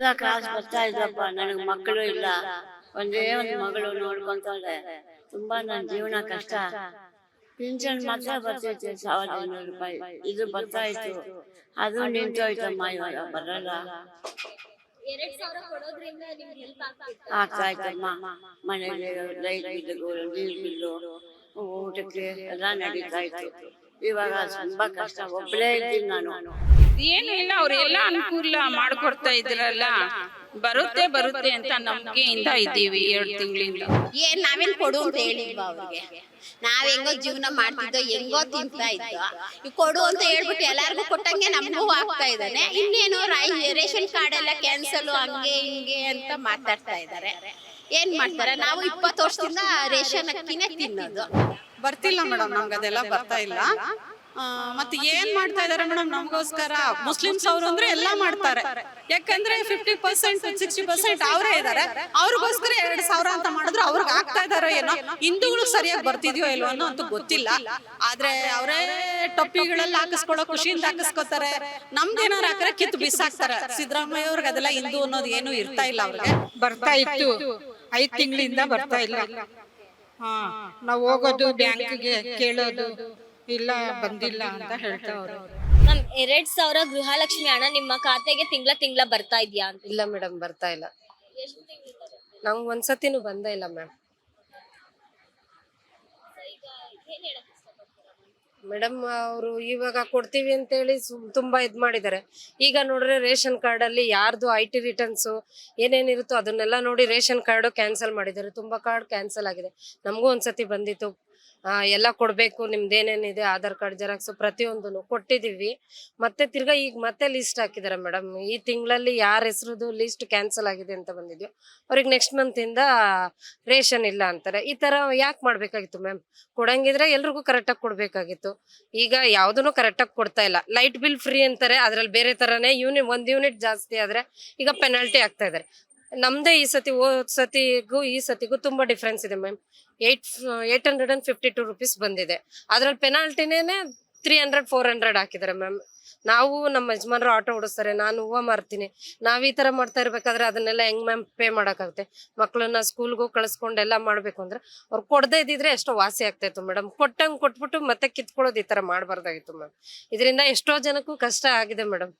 ಎಲ್ಲ ಕಾಸು ಬರ್ತಾ ಇದ್ದಪ್ಪ ನನಗೆ ಮಕ್ಕಳು ಇಲ್ಲ. ಒಂದೇ ಒಂದು ಮಗಳು ನೋಡ್ಕೊಂತಾಳೆ ತುಂಬಾ ನನ್ನ ಜೀವನ ಕಷ್ಟ. ಪಿಂಚಣ್ ಮಾತ್ರ ಬರ್ತೈತೆ ಸಾವಿರದ ಐನೂರು ರೂಪಾಯಿ. ಇದು ಬರ್ತಾ ಇತ್ತು. ಅದು ನಿಂತೋಯ್ತಮ್ಮ ಇವಾಗ ಬರಲ್ಲ. ಆಗ್ತಾ ಇತ್ತಮ್ಮ. ಮನೆಗೆ ಲೈಟ್ ಬಿಲ್ಲು ನೀರು ಬಿಲ್ಲು ಊಟಕ್ಕೆ ಎಲ್ಲ ನಡೀತಾ ಇತ್ತು. ಇವಾಗ ತುಂಬಾ ಕಷ್ಟ. ಒಬ್ಬಳೇ ಇದ್ದೀನಿ ನಾನು. ಏನು ಇಲ್ಲ ಅವ್ರೆಲ್ಲ ಅನುಕೂಲ ಮಾಡ್ಕೊಡ್ತಾ ಇದ್ರಲ್ಲ. ಬರುತ್ತೆ ಬರುತ್ತೆ ಅಂತ ನಂಬಿಕೆಯಿಂದ ಇದ್ದೀವಿ ಎರಡು ತಿಂಗಳಿಂದ. ಏನ್ ನಾವೇನ್ ಕೊಡು ಅಂತ ಹೇಳಿಲ್ವಾ ಅವ್ರಿಗೆ? ನಾವ್ ಹೆಂಗೋ ಜೀವನ ಮಾಡ್ತಿದ್ದೋ ಹೆಂಗೋ ತಿಂತಾ ಇದ್ದೋ ಈ ಕೊಡು ಅಂತ ಹೇಳ್ಬಿಟ್ಟು ಎಲ್ಲಾರ್ಗು ಕೊಟ್ಟಂಗೆ ನಮಗೂ ಆಗ್ತಾ ಇದ್ದಾನೆ. ಇನ್ನೇನು ರೈ- ರೇಷನ್ ಕಾರ್ಡ್ ಎಲ್ಲ ಕ್ಯಾನ್ಸಲ್ ಹಂಗೆ ಹಿಂಗೆ ಅಂತ ಮಾತಾಡ್ತಾ ಇದ್ದಾರೆ. ಏನ್ ಮಾಡ್ತಾರೆ? ನಾವು ಇಪ್ಪತ್ತು ವರ್ಷದಿಂದ ರೇಷನ್ ಅಕ್ಕಿನೇ ತಿನ್ನೋದು. ಬರ್ತಿಲ್ಲ ಮೇಡಮ್ ನಮ್ಗೆ ಅದೆಲ್ಲ ಬರ್ತಾ ಇಲ್ಲ. ಮತ್ತೆ ಏನ್ ಮಾಡ್ತಾ ಇದಾರೆ ಮೇಡಮ್ ನಮಗೋಸ್ಕರ? ಮುಸ್ಲಿಮ್ಸ್ ಅವರು ಅಂದ್ರೆ ಎಲ್ಲಾ ಮಾಡ್ತಾರೆ. ಯಾಕಂದ್ರೆ ಫಿಫ್ಟಿ ಪರ್ಸೆಂಟ್ ಸಿಕ್ಸ್ಟಿ ಪರ್ಸೆಂಟ್ ಅವರೇ ಇದಾರೆ. ಅವ್ರಿಗೋಸ್ಕರ ಎರಡ್ ಸಾವಿರ ಅಂತ ಮಾಡಿದ್ರು. ಅವ್ರಿಗೆ ಆಗ್ತಾ ಇದಾರೋ ಏನೋ? ಹಿಂದೂಗಳು ಸರಿಯಾಗಿ ಬರ್ತಿದ್ಯೋ ಇಲ್ವೋ ಅನ್ನೋ ಅಂತೂ ಗೊತ್ತಿಲ್ಲ. ಆದ್ರೆ ಅವರೇ ಟೊಪ್ಪಿಗಳೆಲ್ಲ ಹಾಕಿಸ್ಕೊಳ್ಳೋ ಖುಷಿಯಿಂದ ಹಾಕಿಸ್ಕೋತಾರೆ. ನಮ್ದೇನಾರ ಏನಾರು ಹಾಕ್ರೆ ಕಿತ್ತು ಬಿಸಾಕ್ತಾರೆ. ಸಿದ್ದರಾಮಯ್ಯ ಅವ್ರಿಗೆ ಅದೆಲ್ಲ ಹಿಂದೂ ಅನ್ನೋದು ಏನು ಇರ್ತಾ ಇಲ್ಲ ಅವ್ರಿಗೆ. ಬರ್ತಾ ಇತ್ತು. ಐದ್ ತಿಂಗಳಿಂದ ಬರ್ತಾ ಇಲ್ಲ. ಹಾ. ನಾವು ಹೋಗೋದು ಬ್ಯಾಂಕ್ಗೆ ಕೇಳೋದು. ಇಲ್ಲ ಬಂದಿಲ್ಲ ಅಂತ ಹೇಳ್ತಾವ್ರೆ. ಮ್ಯಾಮ್ ಎರಡ್ ಸಾವಿರ ಗೃಹಲಕ್ಷ್ಮಿ ಹಣ ನಿಮ್ಮ ಖಾತೆಗೆ ತಿಂಗಳ ತಿಂಗಳ ಬರ್ತಾ ಇದೆಯಾ ಅಂತ? ಇಲ್ಲ ಮೇಡಮ್ ಬರ್ತಾ ಇಲ್ಲ. ನಮ್ಗೆ ಒಂದ್ಸತಿನೂ ಬಂದ ಇಲ್ಲ ಮ್ಯಾಮ್. ಮೇಡಮ್ ಅವರು ಇವಾಗ ಕೊಡ್ತೀವಿ ಅಂತೇಳಿ ಸುಮ್- ತುಂಬಾ ಇದ್ ಮಾಡಿದ್ದಾರೆ. ಈಗ ನೋಡ್ರೆ ರೇಷನ್ ಕಾರ್ಡ್ ಅಲ್ಲಿ ಯಾರ್ದು ಐ ಟಿ ರಿಟರ್ನ್ಸ್ ಏನೇನಿರುತ್ತೋ ಅದನ್ನೆಲ್ಲ ನೋಡಿ ರೇಷನ್ ಕಾರ್ಡ್ ಕ್ಯಾನ್ಸಲ್ ಮಾಡಿದ್ದಾರೆ. ತುಂಬಾ ಕಾರ್ಡ್ ಕ್ಯಾನ್ಸಲ್ ಆಗಿದೆ. ನಮಗೂ ಒಂದ್ಸತಿ ಬಂದಿತ್ತು. ಎಲ್ಲ ಕೊಡಬೇಕು, ನಿಮ್ದು ಏನೇನಿದೆ, ಆಧಾರ್ ಕಾರ್ಡ್, ಜೆರಾಕ್ಸ್ ಪ್ರತಿಯೊಂದನ್ನು ಕೊಟ್ಟಿದೀವಿ ಮತ್ತೆ ತಿರ್ಗಾ ಈಗ ಮತ್ತೆ ಲಿಸ್ಟ್ ಹಾಕಿದ್ದಾರೆ ಮೇಡಮ್ ಈ ತಿಂಗಳಲ್ಲಿ ಯಾರ ಹೆಸರುದು ಲಿಸ್ಟ್ ಕ್ಯಾನ್ಸಲ್ ಆಗಿದೆ ಅಂತ ಬಂದಿದ್ಯೋ, ಅವ್ರಿಗೆ ನೆಕ್ಸ್ಟ್ ಮಂತಿಂದ ರೇಷನ್ ಇಲ್ಲ ಅಂತಾರೆ. ಈ ತರ ಯಾಕೆ ಮಾಡಬೇಕಾಗಿತ್ತು ಮ್ಯಾಮ್ ಕೊಡಂಗಿದ್ರೆ ಎಲ್ರಿಗೂ ಕರೆಕ್ಟಾಗಿ ಕೊಡಬೇಕಾಗಿತ್ತು. ಈಗ ಯಾವುದನ್ನು ಕರೆಕ್ಟಾಗಿ ಕೊಡ್ತಾ ಇಲ್ಲ. ಲೈಟ್ ಬಿಲ್ ಫ್ರೀ ಅಂತಾರೆ, ಅದರಲ್ಲಿ ಬೇರೆ ತರನೇ ಯೂನಿಟ್ ಒಂದು ಯೂನಿಟ್ ಜಾಸ್ತಿ ಆದ್ರೆ ಈಗ ಪೆನಾಲ್ಟಿ ಆಗ್ತಾ ಇದಾರೆ. ನಮ್ದೇ ಈ ಸತಿ ಹೋದ್ ಸತಿಗೂ, ಈ ಸತಿಗೂ ತುಂಬಾ ಡಿಫ್ರೆನ್ಸ್ ಇದೆ ma'am eight eight hundred and fifty two rupees ಬಂದಿದೆ. ಅದ್ರಲ್ಲಿ ಪೆನಾಲ್ಟಿನೇನೆ ತ್ರೀ ಹಂಡ್ರೆಡ್ ಫೋರ್ ಹಂಡ್ರೆಡ್ ಹಾಕಿದ್ದಾರೆ ಮ್ಯಾಮ್ ನಾವು ನಮ್ಮ ಯಜಮಾನ್ರು ಆಟೋ ಓಡಿಸ್ತಾರೆ, ನಾನು ಹೂವು ಮಾರ್ತೀನಿ. ನಾವ್ ಈ ತರ ಮಾಡ್ತಾ ಇರ್ಬೇಕಾದ್ರೆ ಅದನ್ನೆಲ್ಲ ಹೆಂಗ್ ಮ್ಯಾಮ್ ಪೇ ಮಾಡಕ್ಕಾಗುತ್ತೆ? ಮಕ್ಕಳನ್ನ ಸ್ಕೂಲ್ಗೂ ಕಳಿಸ್ಕೊಂಡು ಎಲ್ಲ ಮಾಡ್ಬೇಕು ಅಂದ್ರೆ ಅವ್ರು ಕೊಡದೇ ಇದ್ದಿದ್ರೆ ಎಷ್ಟೋ ವಾಸಿ ಆಗ್ತಾ ಇತ್ತು ಮೇಡಮ್ ಕೊಟ್ಟಂಗೆ ಕೊಟ್ಬಿಟ್ಟು ಮತ್ತೆ ಕಿತ್ಕೊಳ್ಳೋದು ಈ ತರ ಮಾಡಬಾರ್ದಾಗಿತ್ತು ಮ್ಯಾಮ್ ಇದರಿಂದ ಎಷ್ಟೋ ಜನಕ್ಕೂ ಕಷ್ಟ ಆಗಿದೆ ಮೇಡಮ್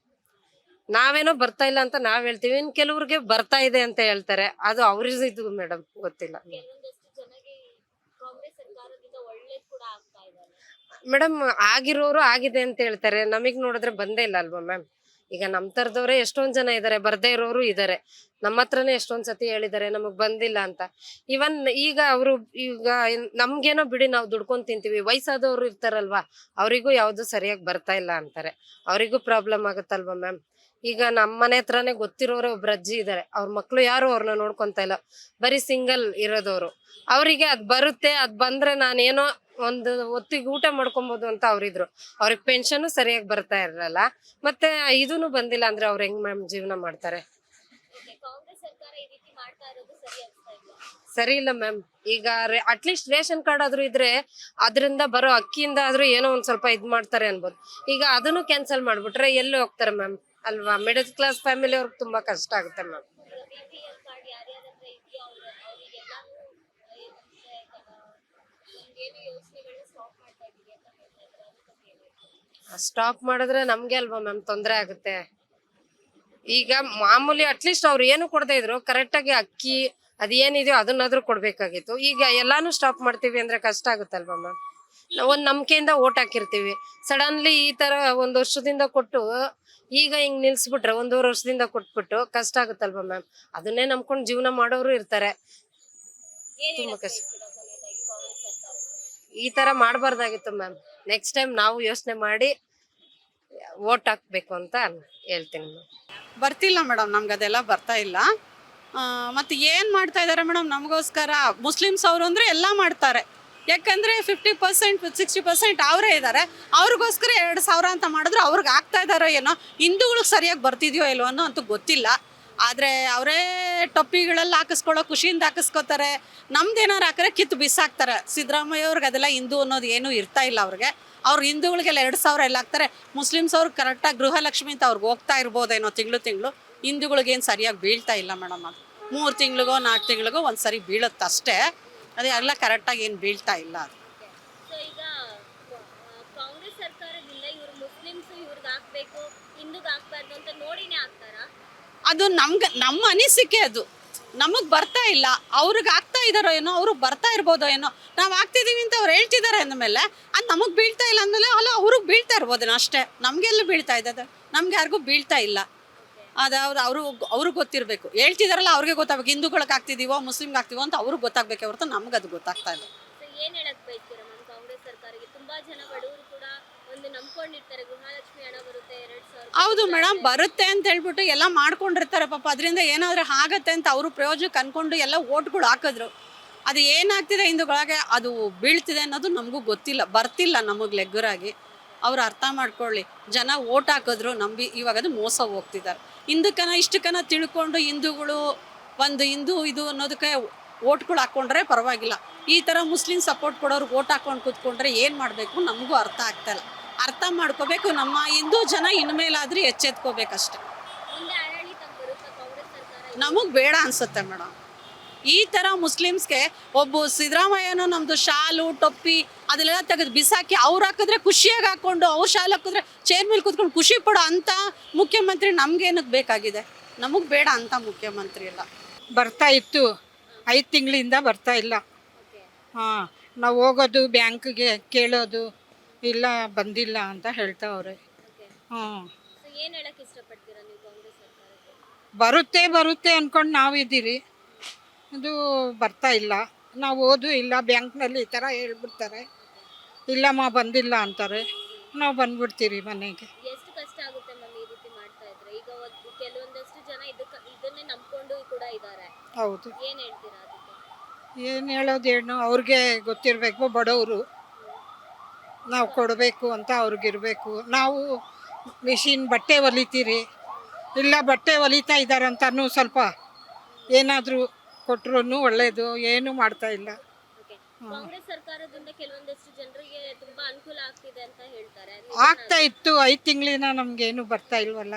ನಾವೇನೋ ಬರ್ತಾ ಇಲ್ಲ ಅಂತ ನಾವ್ ಹೇಳ್ತೀವಿ. ಇನ್ ಕೆಲವ್ರಿಗೆ ಬರ್ತಾ ಇದೆ ಅಂತ ಹೇಳ್ತಾರೆ. ಅದು ಅವ್ರಿಗೆ ಮೇಡಮ್ ಗೊತ್ತಿಲ್ಲ. ಮೇಡಮ್ ಆಗಿರೋರು ಆಗಿದೆ ಅಂತ ಹೇಳ್ತಾರೆ. ನಮಗ್ ನೋಡಿದ್ರೆ ಬಂದೇ ಇಲ್ಲ ಅಲ್ವಾ ಮ್ಯಾಮ್? ಈಗ ನಮ್ ತರದವ್ರೆ ಎಷ್ಟೊಂದ್ ಜನ ಇದಾರೆ, ಬರ್ದೇ ಇರೋರು ಇದಾರೆ. ನಮ್ಮ ಹತ್ರನೇ ಎಷ್ಟೊಂದ್ ಸತಿ ಹೇಳಿದಾರೆ, ನಮಗ್ ಬಂದಿಲ್ಲ ಅಂತ. ಇವನ್ ಈಗ ಅವರು ಈಗ ನಮ್ಗೇನೋ ಬಿಡಿ ನಾವು ದುಡ್ಕೊಂಡ್ ತಿಂತೀವಿ. ವಯಸ್ಸಾದವ್ರು ಇರ್ತಾರಲ್ವಾ, ಅವರಿಗೂ ಯಾವ್ದು ಸರಿಯಾಗಿ ಬರ್ತಾ ಇಲ್ಲ ಅಂತಾರೆ. ಅವರಿಗೂ ಪ್ರಾಬ್ಲಮ್ ಆಗುತ್ತಲ್ವಾ ಮ್ಯಾಮ್? ಈಗ ನಮ್ಮ ಮನೆ ಹತ್ರನೇ ಗೊತ್ತಿರೋರೆ ಒಬ್ರು ಅಜ್ಜಿ ಇದಾರೆ. ಅವ್ರ ಮಕ್ಳು ಯಾರು ಅವ್ರನ್ನ ನೋಡ್ಕೊಂತ ಇಲ್ಲ. ಬರೀ ಸಿಂಗಲ್ ಇರೋದವ್ರು. ಅವರಿಗೆ ಅದ್ ಬರುತ್ತೆ, ಅದ್ ಬಂದ್ರೆ ನಾನೇನೋ ಒಂದು ಹೊತ್ತಿಗೆ ಊಟ ಮಾಡ್ಕೊಬೋದು ಅಂತ ಅವ್ರಿದ್ರು ಅವ್ರಿಗೆ ಪೆನ್ಷನ್ ಸರಿಯಾಗಿ ಬರ್ತಾ ಇರಲ್ಲ ಮತ್ತೆ ಇದೂನು ಬಂದಿಲ್ಲ ಅಂದ್ರೆ ಅವ್ರು ಹೆಂಗ್ ಮ್ಯಾಮ್ ಜೀವನ ಮಾಡ್ತಾರೆ? ಸರಿ ಇಲ್ಲ ಮ್ಯಾಮ್. ಈಗ ಅಟ್ಲೀಸ್ಟ್ ರೇಷನ್ ಕಾರ್ಡ್ ಆದ್ರೂ ಇದ್ರೆ ಅದರಿಂದ ಬರೋ ಅಕ್ಕಿಯಿಂದ ಆದ್ರೂ ಏನೋ ಒಂದ್ ಸ್ವಲ್ಪ ಇದ್ ಮಾಡ್ತಾರೆ ಅನ್ಬೋದು. ಈಗ ಅದನ್ನು ಕ್ಯಾನ್ಸಲ್ ಮಾಡ್ಬಿಟ್ರೆ ಎಲ್ಲಿ ಹೋಗ್ತಾರೆ ಮ್ಯಾಮ್? ಅಲ್ವಾ? ಮಿಡಲ್ ಕ್ಲಾಸ್ ಫ್ಯಾಮಿಲಿ ಅವ್ರಿಗೆ ತುಂಬಾ ಕಷ್ಟ ಆಗುತ್ತೆ ಮ್ಯಾಮ್ ಸ್ಟಾಪ್ ಮಾಡಿದ್ರೆ ನಮ್ಗೆ ಅಲ್ವಾ ಮ್ಯಾಮ್ ತೊಂದರೆ ಆಗುತ್ತೆ? ಈಗ ಮಾಮೂಲಿ ಅಟ್ಲೀಸ್ಟ್ ಅವ್ರು ಏನು ಕೊಡದೇ ಇದ್ರು ಕರೆಕ್ಟಾಗಿ ಅಕ್ಕಿ ಅದೇನಿದೆಯೋ ಅದನ್ನಾದ್ರೂ ಕೊಡ್ಬೇಕಾಗಿತ್ತು. ಈಗ ಎಲ್ಲಾನು ಸ್ಟಾಪ್ ಮಾಡ್ತೀವಿ ಅಂದ್ರೆ ಕಷ್ಟ ಆಗುತ್ತಲ್ವಾ ಮ್ಯಾಮ್ ಒಂದ್ ನಂಬಿಕೆಯಿಂದ ಓಟ್ ಹಾಕಿರ್ತೀವಿ. ಸಡನ್ಲಿ ಈ ತರ ಒಂದ್ ವರ್ಷದಿಂದ ಕೊಟ್ಟು ಈಗ ಹಿಂಗ್ ನಿಲ್ಸ್ಬಿಟ್ರೆ ಒಂದೂವರೆ ವರ್ಷದಿಂದ ಕೊಟ್ಬಿಟ್ಟು ಕಷ್ಟ ಆಗುತ್ತಲ್ವಾ ಮ್ಯಾಮ್? ಅದನ್ನೇ ನಂಬ್ಕೊಂಡು ಜೀವನ ಮಾಡೋರು ಇರ್ತಾರೆ. ತುಂಬಾ ಕಷ್ಟ. ಈ ತರ ಮಾಡಬಾರ್ದಾಗಿತ್ತು ಮ್ಯಾಮ್. ನೆಕ್ಸ್ಟ್ ಟೈಮ್ ನಾವು ಯೋಚನೆ ಮಾಡಿ ಓಟ್ ಹಾಕ್ಬೇಕು ಅಂತ ಹೇಳ್ತೀನಿ ಮ್ಯಾಮ್. ಬರ್ತಿಲ್ಲ ಮೇಡಮ್ ನಮ್ಗೆ ಅದೆಲ್ಲ ಬರ್ತಾ ಇಲ್ಲ. ಮತ್ತೆ ಏನ್ ಮಾಡ್ತಾ ಇದಾರೆ ಮೇಡಮ್? ನಮಗೋಸ್ಕರ ಮುಸ್ಲಿಮ್ಸ್ ಅವರು ಅಂದ್ರೆ ಎಲ್ಲ ಮಾಡ್ತಾರೆ. ಯಾಕಂದ್ರೆ ಫಿಫ್ಟಿ ಪರ್ಸೆಂಟ್ ಸಿಕ್ಸ್ಟಿ ಪರ್ಸೆಂಟ್ ಅವರೇ ಇದ್ದಾರೆ ಅವ್ರಿಗೋಸ್ಕರ ಎರಡು ಸಾವಿರ ಅಂತ ಮಾಡಿದ್ರು, ಅವ್ರಿಗೆ ಆಗ್ತಾ ಇದಾರೋ ಏನೋ ಹಿಂದೂಗಳಿಗೆ ಸರಿಯಾಗಿ ಬರ್ತಿದ್ಯೋ ಇಲ್ವೋ ಅನ್ನೋ ಅಂತೂ ಗೊತ್ತಿಲ್ಲ. ಆದರೆ ಅವರೇ ಟೊಪ್ಪಿಗಳಲ್ಲಿ ಹಾಕಿಸ್ಕೊಳ್ಳೋ, ಖುಷಿಯಿಂದ ಹಾಕಿಸ್ಕೊತಾರೆ. ನಮ್ದು ಏನಾರು ಹಾಕಿದ್ರೆ ಕಿತ್ತು ಬಿಸಾಕ್ತಾರೆ. ಸಿದ್ದರಾಮಯ್ಯ ಅವ್ರಿಗೆ ಅದೆಲ್ಲ ಹಿಂದೂ ಅನ್ನೋದು ಏನೂ ಇರ್ತಾ ಇಲ್ಲ ಅವ್ರಿಗೆ. ಅವ್ರು ಹಿಂದೂಗಳಿಗೆಲ್ಲ ಎರಡು ಸಾವಿರ ಎಲ್ಲ ಹಾಕ್ತಾರೆ. ಮುಸ್ಲಿಮ್ಸ್ ಅವ್ರಿಗೆ ಕರೆಕ್ಟಾಗಿ ಗೃಹಲಕ್ಷ್ಮಿ ಅಂತ ಅವ್ರಿಗೆ ಹೋಗ್ತಾ ಇರ್ಬೋದೇನೋ ತಿಂಗಳು ತಿಂಗಳು, ಹಿಂದೂಗಳಿಗೇನು ಸರಿಯಾಗಿ ಬೀಳ್ತಾ ಇಲ್ಲ ಮೇಡಮ್ ಅದು. ಮೂರು ತಿಂಗಳಿಗೋ, ನಾಲ್ಕು ತಿಂಗಳಿಗೋ ಒಂದು ಸರಿ ಬೀಳುತ್ತೆ ಅದು ಎಲ್ಲ ಕರೆಕ್ಟಾಗಿ ಏನು ಬೀಳ್ತಾ ಇಲ್ಲ ಅದು. ಸೊ ಈಗ ಕಾಂಗ್ರೆಸ್ ಸರ್ಕಾರದಿಂದ ಇವ್ರು ಮುಸ್ಲಿಮ್ಸ್ ಇವ್ರಿಗೆ ಹಾಕ್ಬೇಕು ಹಿಂದೂಗ್ ಹಾಕ್ಬಾರ್ದು ಅಂತ ನೋಡಿನೇ ಹಾಕ್ತಾರಾ? ಅದು ನಮ್ಗೆ ನಮ್ಮ ಅನಿಸಿಕೆ ಅದು. ನಮಗೆ ಬರ್ತಾ ಇಲ್ಲ. ಅವ್ರಿಗೆ ಆಗ್ತಾ ಇದಾರೋ ಏನೋ ಅವ್ರಿಗೆ ಬರ್ತಾ ಇರ್ಬೋದೋ ಏನೋ. ನಾವು ಆಗ್ತಿದೀವಿ ಅಂತ ಅವ್ರು ಹೇಳ್ತಿದ್ದಾರೆ ಅಂದಮೇಲೆ ಅದು ನಮಗೆ ಬೀಳ್ತಾ ಇಲ್ಲ ಅಂದಮೇಲೆ ಅಲ್ಲ ಅವ್ರಿಗೆ ಬೀಳ್ತಾ ಇರ್ಬೋದೇನೋ ಅಷ್ಟೇ. ನಮಗೆಲ್ಲ ಬೀಳ್ತಾ ಇದ್ದದ ನಮ್ಗೆ ಯಾರಿಗೂ ಬೀಳ್ತಾ ಇಲ್ಲ. ಅದು ಅವ್ರು ಅವರು ಅವ್ರಿಗೆ ಗೊತ್ತಿರಬೇಕು. ಹೇಳ್ತಿದಾರಲ್ಲ ಅವ್ರಿಗೆ ಗೊತ್ತಾಗಬೇಕು. ಹಿಂದೂಗಳಿಗೆ ಆಗ್ತಿದೀವೋ ಮುಸ್ಲಿಮ್ಗೆ ಆಗ್ತಿವೋ ಅಂತ ಅವ್ರಿಗೆ ಗೊತ್ತಾಗಬೇಕೆ ಹೊರತು ನಮ್ಗೆ ಅದು ಗೊತ್ತಾಗ್ತಾ ಇಲ್ಲ. ಏನ್ ಹೇಳಕ್ ಬಯಸ್ತೀರಾ ಮ್ಯಾಮ್ ಕಾಂಗ್ರೆಸ್ ಸರ್ಕಾರಕ್ಕೆ ತುಂಬಾ ಜನ ಬಡವರು ಕೂಡ ಒಂದು ನಂಬ್ಕೊಂಡಿರ್ತಾರೆ. ಗೃಹಲಕ್ಷ್ಮಿ ಹಣ ಬರುತ್ತೆ ಎರಡ್ ಸಾವಿರ ಹೌದು ಮೇಡಮ್ ಬರುತ್ತೆ ಅಂತ ಹೇಳ್ಬಿಟ್ಟು ಎಲ್ಲ ಮಾಡ್ಕೊಂಡಿರ್ತಾರೆ ಪಾಪ. ಅದರಿಂದ ಏನಾದರೂ ಆಗತ್ತೆ ಅಂತ ಅವರು ಪ್ರಯೋಜನಕ್ಕೆ ಅನ್ಕೊಂಡು ಎಲ್ಲ ಓಟ್ಗಳು ಹಾಕಿದ್ರು. ಅದು ಏನಾಗ್ತಿದೆ ಹಿಂದೂಗಳಿಗೆ? ಅದು ಬೀಳ್ತಿದೆ ಅನ್ನೋದು ನಮಗೂ ಗೊತ್ತಿಲ್ಲ. ಬರ್ತಿಲ್ಲ ನಮಗೆ ಲೆಗ್ಗರಾಗಿ. ಅವ್ರು ಅರ್ಥ ಮಾಡ್ಕೊಳ್ಳಿ. ಜನ ಓಟ್ ಹಾಕಿದ್ರು ನಂಬಿ ಇವಾಗ ಅದು ಮೋಸ ಹೋಗ್ತಿದ್ದಾರೆ. ಹಿಂದಕ್ಕನ ಇಷ್ಟಕ್ಕನ ತಿಳ್ಕೊಂಡು ಹಿಂದೂಗಳು ಒಂದು ಹಿಂದೂ ಇದು ಅನ್ನೋದಕ್ಕೆ ಓಟ್ಗಳು ಹಾಕ್ಕೊಂಡ್ರೆ ಪರವಾಗಿಲ್ಲ. ಈ ಥರ ಮುಸ್ಲಿಂ ಸಪೋರ್ಟ್ ಕೊಡೋರು ಓಟ್ ಹಾಕೊಂಡು ಕೂತ್ಕೊಂಡ್ರೆ ಏನು ಮಾಡಬೇಕು ನಮಗೂ ಅರ್ಥ ಆಗ್ತಾ ಇಲ್ಲ. ಅರ್ಥ ಮಾಡ್ಕೋಬೇಕು ನಮ್ಮ ಹಿಂದೂ ಜನ ಇನ್ಮೇಲಾದ್ರೂ ಎಚ್ಚೆತ್ಕೋಬೇಕಷ್ಟೆ. ನಮಗೆ ಬೇಡ ಅನ್ಸುತ್ತೆ ಮೇಡಮ್. ಈ ಥರ ಮುಸ್ಲಿಮ್ಸ್ಗೆ ಒಬ್ಬ ಸಿದ್ದರಾಮಯ್ಯನೂ ನಮ್ಮದು ಶಾಲು, ಟೊಪ್ಪಿ ಅದನ್ನೆಲ್ಲ ತೆಗೆದು ಬಿಸಾಕಿ ಅವ್ರು ಹಾಕಿದ್ರೆ ಖುಷಿಯಾಗಿ ಹಾಕ್ಕೊಂಡು ಅವ್ರು ಶಾಲೆ ಹಾಕಿದ್ರೆ ಚೇರ್ ಮೇಲೆ ಕೂತ್ಕೊಂಡು ಖುಷಿ ಪಡೋ ಅಂಥ ಮುಖ್ಯಮಂತ್ರಿ ನಮಗೇನಕ್ಕೆ ಬೇಕಾಗಿದೆ? ನಮಗೆ ಬೇಡ ಅಂತ ಮುಖ್ಯಮಂತ್ರಿ ಎಲ್ಲ. ಬರ್ತಾ ಇತ್ತು. ಐದು ತಿಂಗಳಿಂದ ಬರ್ತಾ ಇಲ್ಲ. ಹಾಂ ನಾವು ಹೋಗೋದು ಬ್ಯಾಂಕ್ಗೆ ಕೇಳೋದು ಇಲ್ಲ ಬಂದಿಲ್ಲ ಅಂತ ಹೇಳ್ತಾವ್ರೆ. ಹ್ಞೂ ಹಾಂ ಏನ್ ಹೇಳಕ್ ಇಷ್ಟಪಡ್ತೀರಾ ನೀವು ಕಾಂಗ್ರೆಸ್ ಸರ್ಕಾರಕ್ಕೆ? ಬರುತ್ತೆ ಬರುತ್ತೆ ಅಂದ್ಕೊಂಡು ನಾವಿದ್ದೀರಿ ಇದು ಬರ್ತಾ ಇಲ್ಲ. ನಾವು ಓದು ಇಲ್ಲ ಬ್ಯಾಂಕ್ನಲ್ಲಿ ಈ ಥರ ಹೇಳ್ಬಿಡ್ತಾರೆ. ಇಲ್ಲಮ್ಮ ಬಂದಿಲ್ಲ ಅಂತಾರೆ. ನಾವು ಬಂದ್ಬಿಡ್ತೀರಿ ಮನೆಗೆ. ಎಷ್ಟು ಕಷ್ಟ ಆಗುತ್ತೆ ಮ್ಯಾಮ್ ಈ ರೀತಿ ಮಾಡ್ತಾ ಇದ್ರೆ? ಈಗ ಒಂದ್- ಕೆಲವೊಂದಷ್ಟು ಜನ ಇದಕ್ಕ ಇದನ್ನೇ ನಂಬ್ಕೊಂಡು ಕೂಡ ಇದ್ದಾರೆ ಹೌದು. ಏನ್ ಹೇಳ್ತೀರಾ ಅದಕ್ಕೆ? ಏನು ಹೇಳೋದು ಏನು? ಅವ್ರಿಗೆ ಗೊತ್ತಿರಬೇಕು ಬಡವರು. ನಾವು ಕೊಡಬೇಕು ಅಂತ ಅವ್ರಿಗಿರಬೇಕು. ನಾವು ಮಿಷಿನ್ ಬಟ್ಟೆ ಹೊಲಿತೀರಿ ಇಲ್ಲ ಬಟ್ಟೆ ಹೊಲಿತಾ ಇದ್ದಾರಂತನೂ ಸ್ವಲ್ಪ ಏನಾದರೂ ಕೊಟ್ರೂ ಒಳ್ಳೆಯದು ಏನೂ ಮಾಡ್ತಾ ಇಲ್ಲ. ಕಾಂಗ್ರೆಸ್ ಸರ್ಕಾರದಿಂದ ಕೆಲವೊಂದಷ್ಟು ಜನರಿಗೆ ತುಂಬಾ ಅನುಕೂಲ ಆಗ್ತಿದೆ ಅಂತ ಹೇಳ್ತಾರೆ. ಆಗ್ತಾ ಇತ್ತು ಐದು ತಿಂಗಳಿನ ನಮಗೇನು ಬರ್ತಾ ಇಲ್ವಲ್ಲ?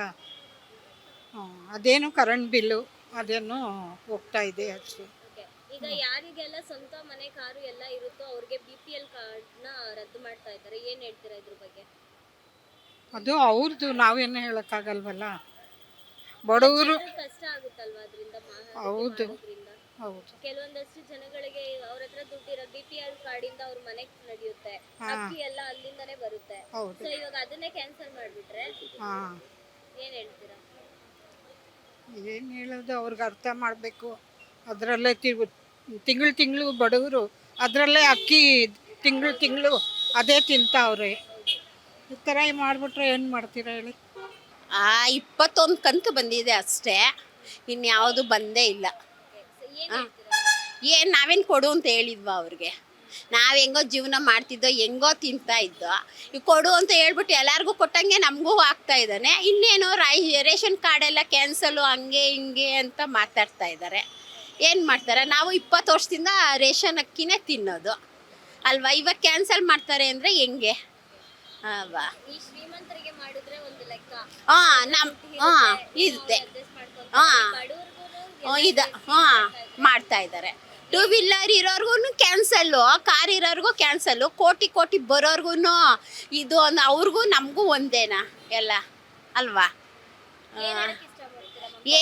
ಹ್ಮ್, ಅದೇನು ಕರೆಂಟ್ ಬಿಲ್ಲು ಅದೇನು ಹೋಗ್ತಾ ಇದೆ ಅಷ್ಟೇ. ಈಗ ಯಾರಿಗೆಲ್ಲ ಸ್ವಂತ ಮನೆ ಕಾರು ಎಲ್ಲ ಇರುತ್ತೋ ಅವ್ರಿಗೆ ಬಿ ಪಿ ಎಲ್ ಕಾರ್ಡ್ನ ರದ್ದು ಮಾಡ್ತಾ ಇದ್ದಾರೆ. ಏನ್ ಹೇಳ್ತೀರಾ ಇದ್ರ ಬಗ್ಗೆ? ಅದು ಅವ್ರದ್ದು ನಾವೇನು ಹೇಳೋಕ್ಕಾಗಲ್ವಲ್ಲ? ಬಡವರು ಕಷ್ಟ ಆಗುತ್ತಲ್ವಾ ಅದರಿಂದ ಹೌದು. ಹೌದು. ಕೆಲವೊಂದಷ್ಟು ಜನಗಳಿಗೆ ಅವ್ರ ಹತ್ರ ದುಡ್ಡಿರೋ ಬಿ ಪಿ ಎಲ್ ಕಾರ್ಡ್ ಇಂದ ಅವ್ರ ಮನೆಗೆ ನಡೆಯುತ್ತೆ. ಅಕ್ಕಿ ಎಲ್ಲ ಅಲ್ಲಿಂದಾನೇ ಬರುತ್ತೆ. ಹೌದು. ಸೊ ಇವಾಗ ಅದನ್ನೇ ಕ್ಯಾನ್ಸಲ್ ಮಾಡ್ಬಿಟ್ರೆ ಹಾಂ. ಏನ್ ಹೇಳ್ತೀರಾ? ಏನು ಹೇಳೋದು ಅವ್ರಿಗೆ ಅರ್ಥ ಮಾಡಬೇಕು. ಅದರಲ್ಲೇ ತಿಂಗಳು ತಿಂಗಳು ಬಡವರು ಅದರಲ್ಲೇ ಅಕ್ಕಿ ತಿಂಗಳು ತಿಂಗಳು ಅದೇ ತಿಂತಾವ್ರೆ ಈ ಥರ ಮಾಡಿಬಿಟ್ರೆ ಏನು ಮಾಡ್ತೀರಾ ಹೇಳಿ? ಆ ಇಪ್ಪತ್ತೊಂದು ಕಂತು ಬಂದಿದೆ ಅಷ್ಟೇ. ಇನ್ಯಾವುದು ಬಂದೇ ಇಲ್ಲ. ಏನ್ ನಾವೇನ್ ಕೊಡು ಅಂತ ಹೇಳಿದ್ವಾ ಅವ್ರಿಗೆ? ನಾವು ಹೆಂಗೋ ಜೀವನ ಮಾಡ್ತಿದ್ದೋ ಹೆಂಗೋ ತಿಂತಾ ಇದ್ದೋ ಈಗ ಕೊಡು ಅಂತ ಹೇಳ್ಬಿಟ್ಟು ಎಲ್ಲರಿಗೂ ಕೊಟ್ಟಂಗೆ ನಮಗೂ ಆಗ್ತಾ ಇದ್ದಾನೆ. ಇನ್ನೇನು ರೈ ರೇಷನ್ ಕಾರ್ಡ್ ಎಲ್ಲ ಕ್ಯಾನ್ಸಲು ಹಂಗೆ ಹಿಂಗೆ ಅಂತ ಮಾತಾಡ್ತಾ ಇದ್ದಾರೆ. ಏನು ಮಾಡ್ತಾರೆ? ನಾವು ಇಪ್ಪತ್ತು ವರ್ಷದಿಂದ ರೇಷನ್ ಅಕ್ಕಿನೇ ತಿನ್ನೋದು. ಅಲ್ವಾ? ಇವಾಗ ಕ್ಯಾನ್ಸಲ್ ಮಾಡ್ತಾರೆ ಅಂದರೆ ಹೆಂಗೆ? ಅಲ್ವಾ ಲೆಕ್ಕ. ಹಾಂ ನಮ್ಮ ಹಾಂ ಇರುತ್ತೆ. ಹಾಂ. ಇದ ಹಾಂ ಮಾಡ್ತಾ ಇದ್ದಾರೆ ಟೂ ವೀಲರ್ ಇರೋರ್ಗು ಕ್ಯಾನ್ಸಲ್ಲು ಕಾರ್ ಇರೋರ್ಗೂ ಕ್ಯಾನ್ಸಲ್ಲು ಕೋಟಿ ಕೋಟಿ ಬರೋರ್ಗು ಇದು ಒಂದು ಅವ್ರಿಗೂ ನಮಗೂ ಒಂದೇನಾ ಎಲ್ಲ, ಅಲ್ವಾ? ಏ,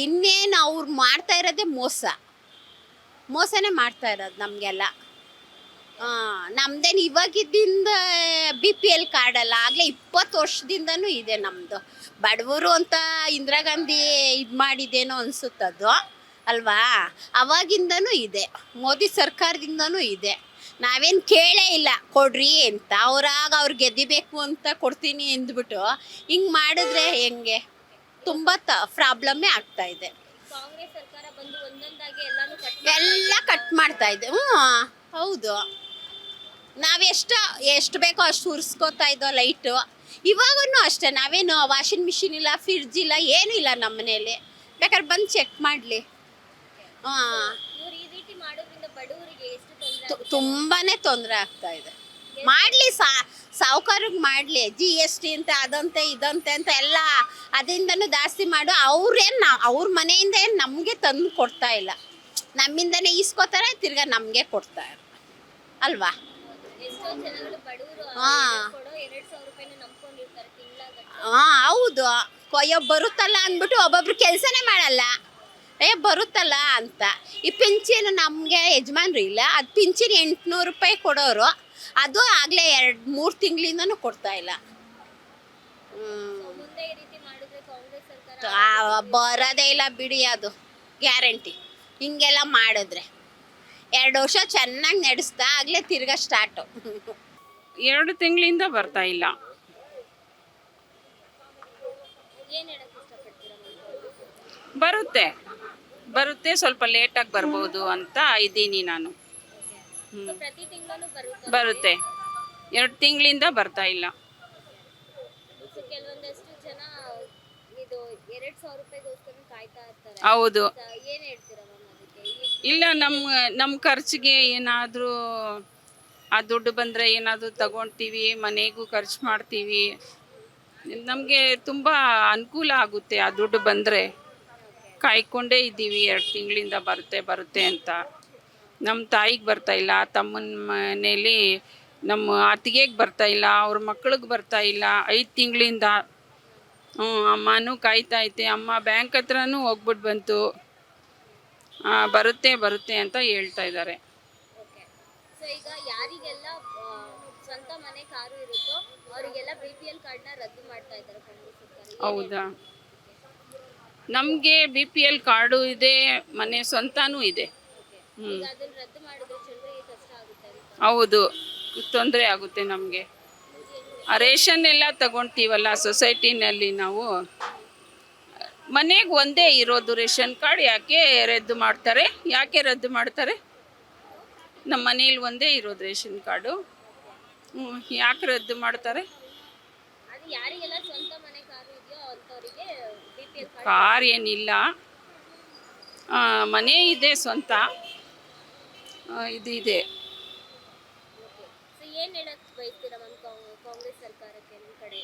ಇನ್ನೇನು ಅವ್ರು ಮಾಡ್ತಾ ಇರೋದೇ ಮೋಸ. ಮೋಸನೇ ಮಾಡ್ತಾ ಇರೋದು ನಮಗೆಲ್ಲ. ನಮ್ದೇನು ಇವಾಗಿದ್ದಿಂದ ಬಿ ಪಿ ಎಲ್ ಕಾರ್ಡ್ ಅಲ್ಲ ಆಗಲೇ ಇಪ್ಪತ್ತು ವರ್ಷದಿಂದನೂ ಇದೆ ನಮ್ಮದು ಬಡವರು ಅಂತ ಇಂದಿರಾ ಗಾಂಧಿ ಇದು ಮಾಡಿದ್ದೇನೋ ಅನಿಸುತ್ತದು ಅಲ್ವಾ? ಅವಾಗಿಂದನೂ ಇದೆ ಮೋದಿ ಸರ್ಕಾರದಿಂದನೂ ಇದೆ. ನಾವೇನು ಕೇಳೇ ಇಲ್ಲ ಕೊಡ್ರಿ ಅಂತ ಅವ್ರಾಗ ಅವ್ರು ಗೆದ್ದಿಬೇಕು ಅಂತ ಕೊಡ್ತೀನಿ ಅಂದ್ಬಿಟ್ಟು ಹಿಂಗೆ ಮಾಡಿದ್ರೆ ಹೆಂಗೆ? ತುಂಬ ತ ಪ್ರಾಬ್ಲಮ್ಮೇ ಆಗ್ತಾ ಇದೆ. ಕಾಂಗ್ರೆಸ್ ಸರ್ಕಾರ ಬಂದು ಒಂದೊಂದಾಗಿ ಎಲ್ಲಾನು ಕಟ್ ಎಲ್ಲ ಕಟ್ ಮಾಡ್ತಾ ಇದೆ. ಹ್ಞೂ ಹೌದು. ನಾವೆಷ್ಟು ಎಷ್ಟು ಬೇಕೋ ಅಷ್ಟು ಉರ್ಸ್ಕೊತಾ ಇದ್ದೋ ಲೈಟು. ಇವಾಗೂ ಅಷ್ಟೇ, ನಾವೇನು ವಾಷಿಂಗ್ ಮಿಷಿನ್ ಇಲ್ಲ, ಫ್ರಿಡ್ಜ್ ಇಲ್ಲ, ಏನು ಇಲ್ಲ ನಮ್ಮ ಮನೆಯಲ್ಲಿ. ಬೇಕಾದ್ರೆ ಬಂದು ಚೆಕ್ ಮಾಡಲಿ. ಹಾಂ. ಎಷ್ಟು ತೊಂದರೆ ಆಗ್ತಾ ಇದೆ. ಮಾಡಲಿ ಸಾ, ಸಾವುಕಾರಿಗೆ ಮಾಡಲಿ. ಜಿ ಎಸ್ ಟಿ ಅಂತ, ಅದಂತೆ, ಇದಂತೆ ಅಂತ ಎಲ್ಲ ಅದರಿಂದನೂ ಜಾಸ್ತಿ ಮಾಡು. ಅವ್ರೇನು ನಾ, ಅವ್ರ ಮನೆಯಿಂದ ಏನು ನಮಗೆ ತಂದು ಕೊಡ್ತಾ ಇಲ್ಲ. ನಮ್ಮಿಂದನೇ ಈಸ್ಕೋತಾರೆ, ತಿರ್ಗಾ ನಮಗೆ ಕೊಡ್ತಾರೆ ಅಲ್ವಾ? ಹಾ. ಹೌದು. ಅಯ್ಯೋ ಬರುತ್ತಲ್ಲ ಅಂದ್ಬಿಟ್ಟು ಒಬ್ಬೊಬ್ರು ಕೆಲಸನೇ ಮಾಡಲ್ಲ. ಅಯ್ಯೋ ಬರುತ್ತಲ್ಲ ಅಂತ. ಈ ಪಿಂಚಿನ ನಮಗೆ ಯಜಮಾನ್ರು ಇಲ್ಲ. ಅದು ಪಿಂಚಿನ ಎಂಟುನೂರು ರೂಪಾಯಿ ಕೊಡೋರು. ಅದು ಆಗಲೇ ಎರಡು ಮೂರು ತಿಂಗಳಿಂದನೂ ಕೊಡ್ತಾ ಇಲ್ಲ. ಬರೋದೇ ಇಲ್ಲ ಬಿಡಿ ಅದು. ಗ್ಯಾರಂಟಿ. ಹಿಂಗೆಲ್ಲ ಮಾಡಿದ್ರೆ. ಎರಡು ವರ್ಷ ಚೆನ್ನಾಗಿ ನಡೆಸ್ತಾ ಆಗಲೇ ತಿರ್ಗಾ ಸ್ಟಾರ್ಟು ಎರಡು ತಿಂಗಳಿಂದ ಬರ್ತಾ ಇಲ್ಲ. ಬರುತ್ತೆ. ಬರುತ್ತೆ ಸ್ವಲ್ಪ ಲೇಟಾಗಿ ಬರ್ಬೋದು ಅಂತ ಇದ್ದೀನಿ ನಾನು. ಬರುತ್ತೆ? ಎರಡು ತಿಂಗಳಿಂದ ಬರ್ತಾ ಇಲ್ಲ. ಹೌದು. ಇಲ್ಲ, ನಮ್ಮ ನಮ್ಮ ಖರ್ಚಿಗೆ ಏನಾದರೂ ಆ ದುಡ್ಡು ಬಂದರೆ ಏನಾದರೂ ತಗೊಳ್ತೀವಿ ಮನೆಗೂ ಖರ್ಚು ಮಾಡ್ತೀವಿ. ನಮಗೆ ತುಂಬ ಅನುಕೂಲ ಆಗುತ್ತೆ ಆ ದುಡ್ಡು ಬಂದರೆ. ಕಾಯ್ಕೊಂಡೇ ಇದ್ದೀವಿ, ಎರಡು ತಿಂಗಳಿಂದ ಬರುತ್ತೆ ಬರುತ್ತೆ ಅಂತ. ನಮ್ಮ ತಾಯಿಗೆ ಬರ್ತಾ ಇಲ್ಲ, ತಮ್ಮನ ಮನೇಲಿ ನಮ್ಮ ಅತ್ತಿಗೆಗೆ ಬರ್ತಾ ಇಲ್ಲ, ಅವ್ರ ಮಕ್ಳಿಗೆ ಬರ್ತಾ ಇಲ್ಲ. ಐದು ತಿಂಗಳಿಂದ ಹ್ಞೂ ಅಮ್ಮನೂ ಕಾಯ್ತಾ ಐತೆ, ಅಮ್ಮ ಬ್ಯಾಂಕ್ ಹತ್ರನೂ ಹೋಗ್ಬಿಟ್ಟು ಬಂತು. ಬರುತ್ತೆ ಬರುತ್ತೆ ಅಂತ ಹೇಳ್ತಾ ಇದ್ದಾರೆ. ಓಕೆ. ಸೊ ಈಗ ಯಾರಿಗೆಲ್ಲ ಆ, ಸ್ವಂತ ಮನೆ ಕಾರು ಇರುತ್ತೋ ಅವರಿಗೆಲ್ಲ ಬಿ ಪಿ ಎಲ್ ಕಾರ್ಡ್ನ ರದ್ದು ಮಾಡ್ತಾ ಇದ್ದಾರೆ ಕಾಂಗ್ರೆಸ್ ಹೌದಾ? ನಮಗೆ ಬಿ ಪಿ ಎಲ್ ಕಾರ್ಡು ಇದೆ ಮನೆ ಸ್ವಂತನೂ ಇದೆ. ಹ್ಞೂ ಹೌದು ತೊಂದರೆ ಆಗುತ್ತೆ ನಮಗೆ. ರೇಷನ್ ಎಲ್ಲ ತಗೊಳ್ತೀವಲ್ಲ ಸೊಸೈಟಿನಲ್ಲಿ ನಾವು? ಮನೆಗೆ ಒಂದೇ ಇರೋದು ರೇಷನ್ ಕಾರ್ಡ್ ಯಾಕೆ ರದ್ದು ಮಾಡ್ತಾರೆ? ಯಾಕೆ ರದ್ದು ಮಾಡ್ತಾರೆ? ನಮ್ಮ ಮನೇಲಿ ಒಂದೇ ಇರೋದು ರೇಷನ್ ಕಾರ್ಡು. ಯಾಕೆ ರದ್ದು ಮಾಡ್ತಾರೆ? ಕಾರು ಏನಿಲ್ಲ ಮನೆ ಇದೆ ಸ್ವಂತ. ಇದು ಇದೆ ಸೊ ಏನ್ ಹೇಳಕ್ ಬಯಸ್ತೀರಾ ಮ್ಯಾಮ್ ಕಾಂಗ್ರೆಸ್ ಸರ್ಕಾರಕ್ಕೆ ನಿಮ್ಮ ಕಡೆ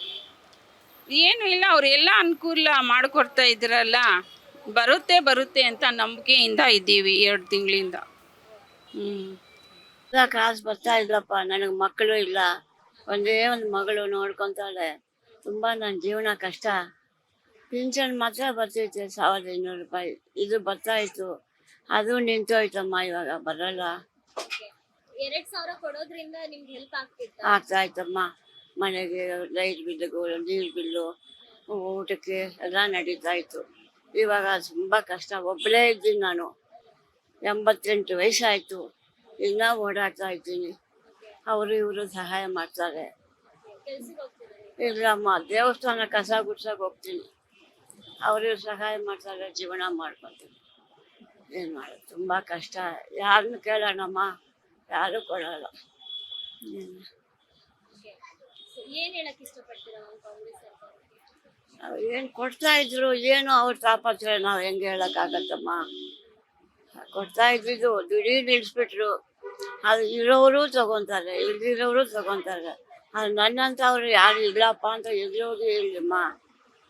ಏನು ಇಲ್ಲ ಅವರೆಲ್ಲ ಅನುಕೂಲ ಮಾಡಿಕೊಡ್ತಾ ಇದ್ರಲ್ಲ ಬರುತ್ತೆ ಬರುತ್ತೆ ಅಂತ ನಂಬಿಕೆಯಿಂದ ಇದ್ದೀವಿ ಎರಡು ತಿಂಗಳಿಂದ. ಹ್ಞೂ ಕ್ರಾಸ್ ಕಾಸು ಬರ್ತಾ ಇಲ್ಲಪ್ಪ ನನಗೆ ಮಕ್ಕಳು ಇಲ್ಲ. ಒಂದೇ ಒಂದು ಮಗಳು ನೋಡ್ಕೊಂತಾಳೆ. ತುಂಬ ನನ್ನ ಜೀವನ ಕಷ್ಟ. ಪಿಂಚಣಿ ಮಾತ್ರ ಬರ್ತೈತೆ ಸಾವಿರದ ಐನೂರು ರೂಪಾಯಿ. ಇದು ಬರ್ತಾ ಇತ್ತು. ಅದು ನಿಂತೋಯ್ತಮ್ಮ ಇವಾಗ ಬರಲ್ಲ. ಎರಡ್ ಸಾವಿರ ಕೊಡೋದ್ರಿಂದ ನಿಮ್ಗೆ ಹೆಲ್ಪ್ ಆಗ್ತಿತ್ತು? ಆಗ್ತಾ ಇತ್ತಮ್ಮ ಮನೆಗೆ ಲೈಟ್ ಬಿಲ್ಲು, ನೀರು ಬಿಲ್ಲು, ಊಟಕ್ಕೆ ಎಲ್ಲ ನಡೀತಾ ಇತ್ತು. ಇವಾಗ ತುಂಬ ಕಷ್ಟ. ಒಬ್ಬಳೇ ಇದ್ದೀನಿ ನಾನು. ಎಂಬತ್ತೆಂಟು ವಯಸ್ಸಾಯಿತು ಇನ್ನೂ ಓಡಾಡ್ತಾ ಇದ್ದೀನಿ. ಅವರು ಇವರು ಸಹಾಯ ಮಾಡ್ತಾರೆ. ಇಲ್ಲಮ್ಮ, ದೇವಸ್ಥಾನ ಕಸ ಗುಡ್ಸಕ್ಕೆ ಹೋಗ್ತೀನಿ. ಅವರು ಸಹಾಯ ಮಾಡ್ತಾರೆ, ಜೀವನ ಮಾಡ್ಕೊತೀನಿ ಏನು ಮಾಡೋದು? ತುಂಬ ಕಷ್ಟ. ಯಾರನ್ನು ಕೇಳೋಣಮ್ಮ. ಯಾರೂ ಕೊಡೋಲ್ಲ. ಏನ್ ಹೇಳಕ್ ಇಷ್ಟಪಡ್ತೀರಾ ಕಾಂಗ್ರೆಸ್ ಸರ್ಕಾರಕ್ಕೆ ಏನು ಕೊಡ್ತಾ ಇದ್ರು ಏನು ಅವ್ರ ತಾಪತ್ರೆ ನಾವು ಹೆಂಗೆ ಹೇಳೋಕ್ಕಾಗತ್ತಮ್ಮ ಕೊಡ್ತಾ ಇದ್ದಿದ್ದು ದುಡಿ ನಿಲ್ಲಿಸ್ಬಿಟ್ರು ಅದು ಇರೋರು ತಗೊಂತಾರೆ ಇಲ್ದಿರೋರು ತಗೊಂತಾರೆ. ಅದು ನನ್ನಂತ ಅವ್ರು ಯಾರು ಇಲ್ಲಪ್ಪ ಅಂತ ಎದುರೋಗಿ ಇಲ್ಲಮ್ಮ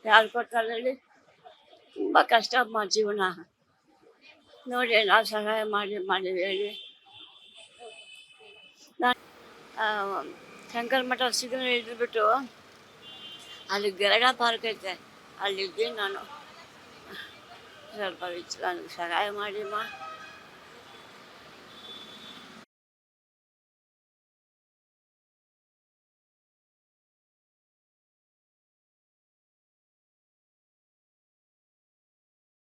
ಯಾರು ಕೊಡ್ತಾರೆ ಹೇಳಿ? ತುಂಬ ಕಷ್ಟ ಅಮ್ಮ ಜೀವನ. ನೋಡಿ ನಾವು ಸಹಾಯ ಮಾಡಿ ಮಾಡಿ ಹೇಳಿ. ನಾನು ಶಂಕರ ಮಠ ಸಿಗ್ನಲ್ ಇದ್ಬಿಟ್ಟು ಅಲ್ಲಿ ಗರಡ ಪಾರ್ಕ್ ಐತೆ. ಅಲ್ಲಿದ್ದೀನಿ ನಾನು. ಸ್ವಲ್ಪ ವಿಚ್ ಸಹಾಯ ಮಾಡಿಮ್ಮ.